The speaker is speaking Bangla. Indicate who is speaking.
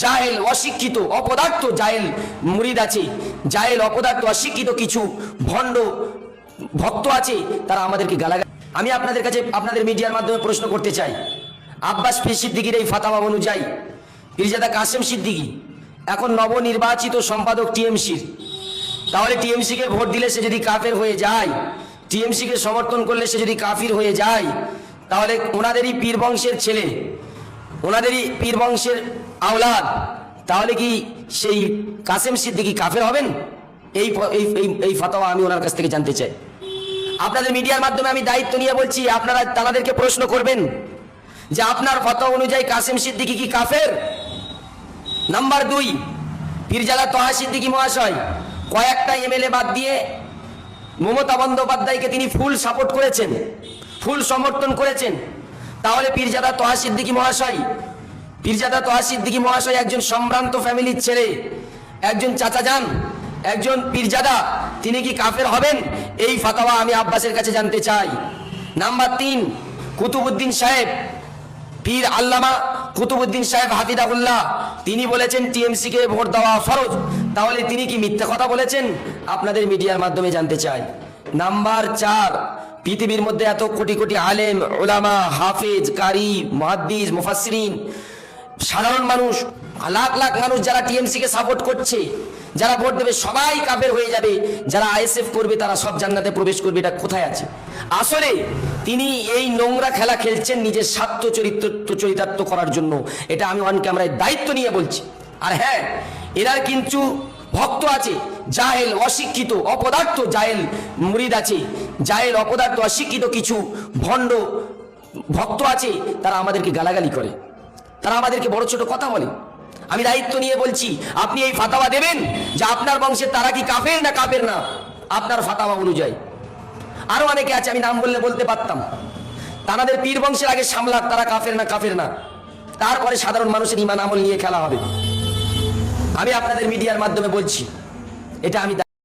Speaker 1: জাহেল, অশিক্ষিত, অপদার্থ জাহেল মুরিদ আছে। জাহেল, অপদার্থ, অশিক্ষিত কিছু ভণ্ড ভক্ত আছে, তারা আমাদেরকে গালাগাল আমি আপনাদের কাছে আপনাদের মিডিয়ার মাধ্যমে প্রশ্ন করতে চাই। আব্বাস পীর সিদ্দিকির এই ফাতাওয়া অনুযায়ী পীরজাদা কাসেম সিদ্দিকী, এখন নবনির্বাচিত সম্পাদক টিএমসির। তাহলে টিএমসিকে ভোট দিলে সে যদি কাফের হয়ে যায়, টিএমসিকে সমর্থন করলে সে যদি কাফির হয়ে যায়, তাহলে ওনাদেরই পীর বংশের ছেলে। ওনাদেরই পীর বংশের আওলাদ। তাহলে কি সেই কাসেম সিদ্দিকি কাফের হবেন? এই এই ফাতাওয়া আমি ওনার কাছ থেকে জানতে চাই। আপনাদের মিডিয়ার মাধ্যমে আমি দায়িত্ব নিয়ে বলছি, আপনারা তাদেরকে প্রশ্ন করবেন যে আপনার ফতোয়া অনুযায়ী কাসেম সিদ্দিকি কি কাফের? নাম্বার দুই, পীরজাদা তহা সিদ্দিকি মহাশয় কয়েকটা এমএলএ বাদ দিয়ে মমতা বন্দ্যোপাধ্যায়কে তিনি ফুল সাপোর্ট করেছেন, ফুল সমর্থন করেছেন। তাহলে পীরজাদা তহা সিদ্দিকি মহাশয়, পীরজাদা তহা সিদ্দিকি মহাশয় একজন সম্ভ্রান্ত ফ্যামিলির ছেলে, একজন চাচা যান, একজন পীরজাদা, তিনি কি কাফের হবেন? এই ফাতাওয়া আমি আব্বাসের কাছে জানতে চাই। নাম্বার তিন কুতুবুদ্দিন সাহেব, পীর আল্লামা কুতুবুদ্দিন সাহেব হাফিদাহুল্লাহ তিনি বলেছেন টিএমসি কে ভোট দেওয়া ফরজ। তাহলে তিনি কি মিথ্যা কথা বলেছেন? আপনাদের মিডিয়ার মাধ্যমে জানতে চাই। নাম্বার চার, পৃথিবীর মধ্যে এত কোটি কোটি আলেম ওলামা হাফেজ, কারি, মুহাদ্দিস, মুফাসসিরিন, সাধারণ মানুষ, লাখ লাখ মানুষ যারা টিএমসি কে সাপোর্ট করছে, যারা ভোট দেবে, সবাই কাফের হয়ে যাবে, যারা আইএসএফ করবে, তারা সব জান্নাতে প্রবেশ করবে, এটা কোথায় আছে? আসলে তিনি এই নোংরা খেলা খেলছেন নিজের স্বার্থ চরিত্র, চরিতার্থ করার জন্য। এটা আমি অন ক্যামেরায় দায়িত্ব নিয়ে বলছি। আর হ্যাঁ এরা কিন্তু ভক্ত আছে জাহেল অশিক্ষিত, অপদার্থ জাহেল মুরিদ আছে জাহেল অপদার্থ, অশিক্ষিত কিছু ভণ্ড ভক্ত আছে, তারা আমাদেরকে গালাগালি করে। তারা আমাদেরকে বড় ছোট কথা বলে। আমি দায়িত্ব নিয়ে বলছি, আপনি এই ফাতাওয়া দেবেন যে আপনার বংশের তারা কি কাফের না কাফের না? আপনার ফাতাওয়া অনুযায়ী। আরও অনেকে আছে, আমি নাম বললে বলতে পারতাম। তাদের পীর বংশের আগে সামলাক, তারা কাফের না কাফের না। তারপরে সাধারণ মানুষের ইমান আমল নিয়ে খেলা হবে। আমি আপনাদের মিডিয়ার মাধ্যমে বলছি এটা আমি